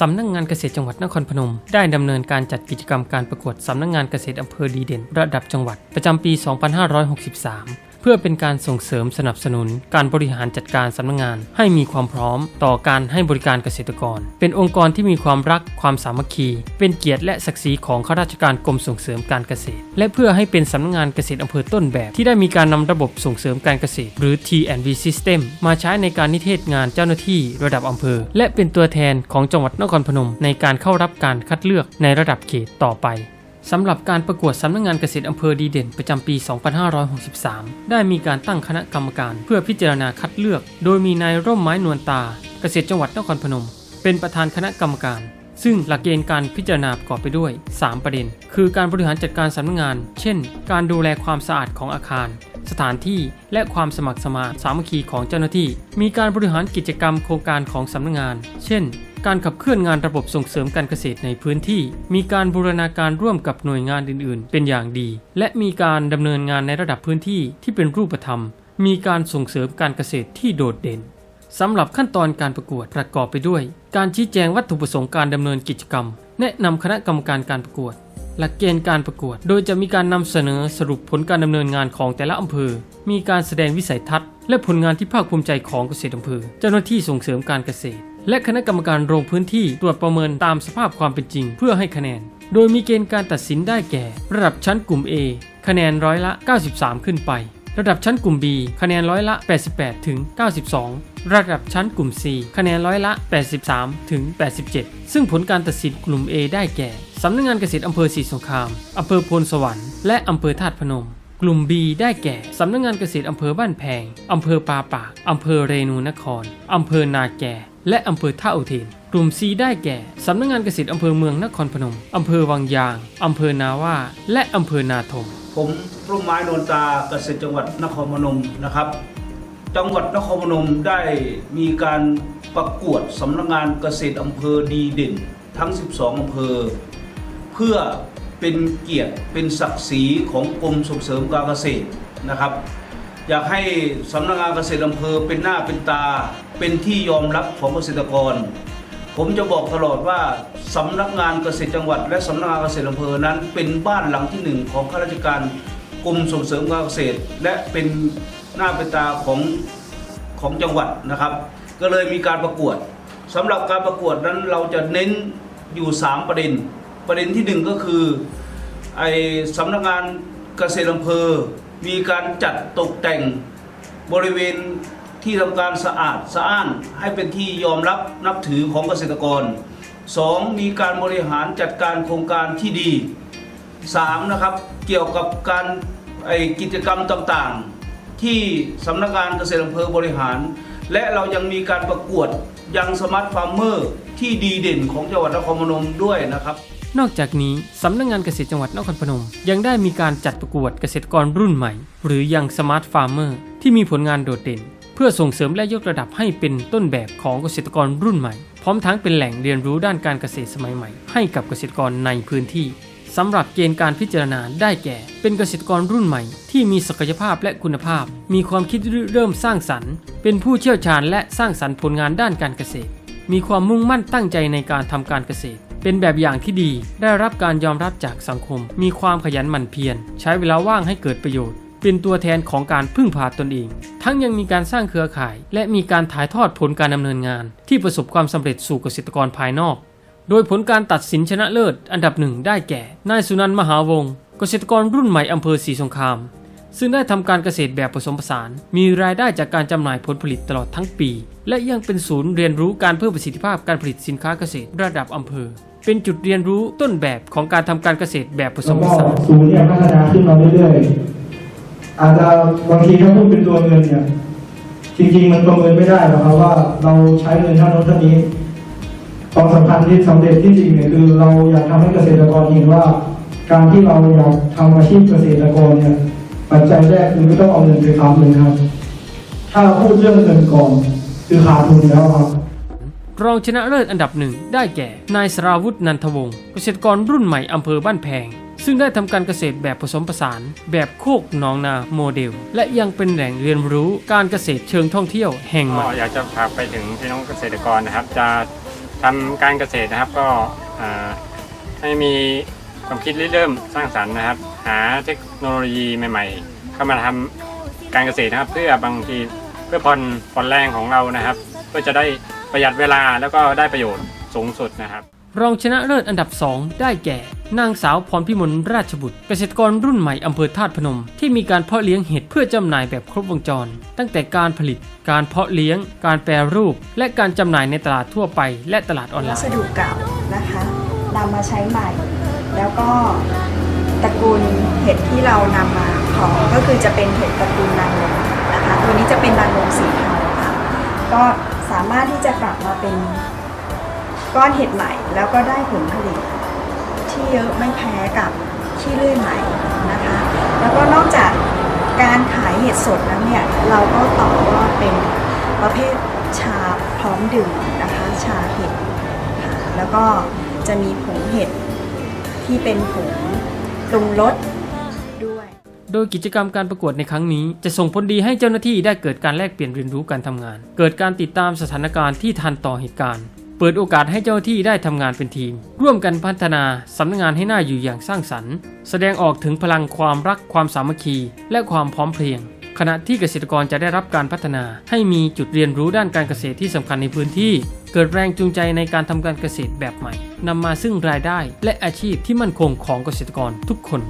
สำนักงานเกษตรจังหวัดนครพนม ได้ดำเนินการจัดกิจกรรมการประกวดสำนักงานเกษตรอำเภอดีเด่น ระดับจังหวัดประจำปี 2563 พื่อเป็นการส่งเสริมสนับสนุน การบริหารจัดการสำนักงาน ให้มีความพร้อมต่อการให้บริการเกษตรกร เป็นองค์กรที่มีความรักความสามัคคี เป็นเกียรติและศักดิ์ศรีของข้าราชการกรมส่งเสริมการเกษตร และเพื่อให้เป็นสำนักงานเกษตรอำเภอต้นแบบ ที่ได้มีการนำระบบส่งเสริมการเกษตร หรือ T&V System มาใช้ในการนิเทศงานเจ้าหน้าที่ระดับอำเภอ และเป็นตัวแทนของจังหวัดนครพนม ในการเข้ารับการคัดเลือกในระดับเขตต่อไป สำหรับการประกวดสำนักงานเกษตรอำเภอดีเด่นประจำปี 2563 ได้มีการตั้งคณะกรรมการเพื่อพิจารณาคัดเลือก โดยมีนายร่มไม้นวลตา เกษตรจังหวัดนครพนม เป็นประธานคณะกรรมการ ซึ่งหลักเกณฑ์การพิจารณาประกอบไปด้วย 3 ประเด็น คือการบริหารจัดการสำนักงาน เช่น การดูแลความสะอาดของอาคาร สถานที่และความสมัครสมานสามัคคีของเจ้าหน้าที่ มีการบริหารกิจกรรมโครงการของสำนักงาน เช่น การขับเคลื่อนงานระบบส่งเสริมการเกษตรในพื้นที่ มีการบูรณาการร่วมกับหน่วยงานอื่น ๆ เป็นอย่างดี และมีการดำเนินงานในระดับพื้นที่ที่เป็นรูปธรรม มีการส่งเสริมการเกษตรที่โดดเด่นสำหรับขั้นตอนการประกวดประกอบไปด้วย การชี้แจงวัตถุประสงค์การดำเนินกิจกรรม แนะนำคณะกรรมการการประกวด หลักเกณฑ์การประกวด โดยจะมีการนำเสนอสรุปผลการดำเนินงานของแต่ละอำเภอ มีการแสดงวิสัยทัศน์ และผลงานที่ภาคภูมิใจของเกษตรอำเภอ เจ้าหน้าที่ส่งเสริมการเกษตร และคณะกรรมการลงพื้นที่ตรวจประเมินตามสภาพความเป็นจริง เพื่อให้คะแนน โดยมีเกณฑ์การตัดสินได้แก่ ระดับชั้นกลุ่ม A คะแนนร้อยละ 93 ขึ้นไป ระดับชั้นกลุ่ม B คะแนนร้อยละ 88 ถึง 92 ระดับชั้นกลุ่ม C คะแนนร้อยละ 83 ถึง 87 ซึ่งผลการตัดสินกลุ่ม A ได้แก่ สำนักงานเกษตรอำเภอศรีสงคราม อำเภอโพนสวรรค์ และอำเภอธาตุพนมกลุ่ม B ได้แก่ สำนักงานเกษตรอำเภอบ้านแพง อำเภอปาปาก อำเภอเรนูนคร อำเภอนาแก่ และอำเภอท่าอุเทน กลุ่ม C ได้แก่ สำนักงานเกษตรอำเภอเมืองนครพนม อำเภอวังยาง อำเภอนาว่าและอำเภอนาทม ผมร่มไม้นวลตาเกษตรจังหวัดนครพนมนะครับ จังหวัดนครพนมได้มีการประกวดสำนักงานเกษตรอำเภอดีเด่น ทั้ง 12 อำเภอ เพื่อเป็นเกียรติเป็นศักดิ์ศรีของกรมส่งเสริมการเกษตรนะครับ อยากให้สำนักงานเกษตรอำเภอเป็นหน้าเป็นตา เป็นที่ยอมรับของเกษตรกร ผมจะบอกตลอดว่าสำนักงานเกษตรจังหวัด และสำนักงานเกษตรอำเภอนั้น เป็นบ้านหลังที่หนึ่งของข้าราชการกรมส่งเสริมการเกษตร และเป็นหน้าเป็นตาของของจังหวัดนะครับ ก็เลยมีการประกวดสำหรับการประกวดนั้นเราจะเน้นอยู่ 3 ประเด็น ประเด็นที่หนึ่งก็คือไอสำนักงานเกษตรอำเภอ มีการจัดตกแต่งบริเวณ ที่ทำการสะอาดสะอ้านให้เป็นที่ยอมรับนับถือของเกษตรกร 2. มีการบริหารจัดการโครงการที่ดี 3. นะครับเกี่ยวกับการไอกิจกรรมต่างๆ ที่สำนักงานเกษตรอำเภอบริหาร และเรายังมีการประกวดยังสมาร์ทฟาร์มเมอร์ที่ดีเด่นของจังหวัดนครพนมด้วยนะครับนอกจากนี้ สำนักงานเกษตรจังหวัดนครพนม ยังได้มีการจัดประกวดเกษตรกรรุ่นใหม่ หรือยังสมาร์ทฟาร์มเมอร์ที่มีผลงานโดดเด่น เพื่อส่งเสริมและยกระดับให้เป็นต้นแบบของเกษตรกรรุ่นใหม่ พร้อมทั้งเป็นแหล่งเรียนรู้ด้านการเกษตรสมัยใหม่ ให้กับเกษตรกรในพื้นที่สำหรับเกณฑ์การพิจารณาได้แก่ เป็นเกษตรกรรุ่นใหม่ ที่มีศักยภาพและคุณภาพ มีความคิดเริ่มสร้างสรรค์ เป็นผู้เชี่ยวชาญและสร้างสรรค์ผลงานด้านการเกษตร มีความมุ่งมั่นตั้งใจในการทำการเกษตร เป็นแบบอย่างที่ดี ได้รับการยอมรับจากสังคม มีความขยันหมั่นเพียร ใช้เวลาว่างให้เกิดประโยชน์ เป็นตัวแทนของการพึ่งพาตนเอง ทั้งยังมีการสร้างเครือข่าย และมีการถ่ายทอดผลการดำเนินงาน ที่ประสบความสำเร็จสู่เกษตรกรภายนอก โดยผลการตัดสินชนะเลิศอันดับหนึ่งได้แก่ นายสุนันท์มหาวงศ์เกษตรกรรุ่นใหม่อำเภอศรีสงคราม ซึ่งได้ทำการเกษตรแบบผสมผสาน มีรายได้จากการจำหน่ายผลผลิตตลอดทั้งปี และยังเป็นศูนย์เรียนรู้การเพิ่มประสิทธิภาพการผลิตสินค้าเกษตรระดับอำเภอ เป็นจุดเรียนรู้ต้นแบบของการทำการเกษตรแบบผสมผสานศูนย์เนี่ยพัฒนาขึ้นมาเรื่อยๆ อาจจะบางทีถ้าพูดเป็นตัวเงินเนี่ย จริง ๆ มันประเมินไม่ได้หรอกครับว่าเราใช้เงินเท่านั้นเท่านี้ความสำคัญที่สำเร็จที่จริงเนี่ยคือเราอยากทำให้เกษตรกรเห็นว่า การที่เราอยากทำอาชีพเกษตรกรเนี่ยปัจจัยแรกคือไม่ต้องเอาเงินไปทำเลยครับ ถ้าพูดเรื่องเงินก่อนคือขาดทุนแล้วครับรองชนะเลิศอันดับหนึ่งได้แก่ นายสราวุฒินันทวงศ์เกษตรกรรุ่นใหม่อำเภอบ้านแพง ซึ่งได้ทำการเกษตรแบบผสมผสาน แบบโคกหนองนาโมเดล และยังเป็นแหล่งเรียนรู้การเกษตรเชิงท่องเที่ยวแห่งใหก็ม่ อยากจะฝากไปถึงพี่น้องเกษตรกรนะครับ จะทำการเกษตรนะครับก็อ่าให้มีความคิดริเริ่มสร้างสรรค์นะครับ หาเทคโนโลยีใหม่ ๆ เข้ามาทำการเกษตรนะครับ เพื่อบางทีเพื่อผ่อนผ่อนแรงของเรานะครับ เพื่อจะได้ประหยัดเวลาแล้วก็ได้ประโยชน์สูงสุดนะครับ รองชนะเลิศอันดับ 2 ได้แก่ นางสาวพรพิมลราชบุตร เกษตรกรรุ่นใหม่อำเภอธาตุพนม ที่มีการเพาะเลี้ยงเห็ดเพื่อจำหน่ายแบบครบวงจร ตั้งแต่การผลิต การเพาะเลี้ยง การแปรรูป และการจำหน่ายในตลาดทั่วไป และตลาดออนไลน์วัสดุเก่านะคะนำมาใช้ใหม่ แล้วก็ตระกูลเห็ดที่เรานำมาเพาะก็คือจะเป็นเห็ดตระกูลนางลมนะคะ ตัวนี้จะเป็นนางลมสีเทาค่ะก็สามารถที่จะกลับมาเป็น ก้อนเห็ดใหม่แล้วก็ได้ผลผลิต ที่เยอะไม่แพ้กับที่เลื่อยใหม่นะคะ แล้วก็นอกจากการขายเห็ดสดแล้วเนี่ยเราก็ต่อยอดเป็นประเภทชาพร้อมดื่มนะคะชาเห็ดค่ะแล้วก็จะมีผงเห็ดที่เป็นผงปรุงรสด้วย โดยกิจกรรมการประกวดในครั้งนี้ จะส่งผลดีให้เจ้าหน้าที่ได้เกิดการแลกเปลี่ยนเรียนรู้การทำงาน เกิดการติดตามสถานการณ์ที่ทันต่อเหตุการณ์ เปิดโอกาสให้เจ้าที่ได้ทำงานเป็นทีม ร่วมกันพัฒนาสำนักงานให้หน่าอยู่อย่างสร้างสรรค์ แสดงออกถึงพลังความรักความสามัคคี และความพร้อมเพรียง ขณะที่เกษตรกรจะได้รับการพัฒนา ให้มีจุดเรียนรู้ด้านการเกษตรที่สำคัญในพื้นที่ เกิดแรงจูงใจในการทำการเกษตรแบบใหม่นำมาซึ่งรายได้และอาชีพที่มั่นคงของเกษตรกรทุกคน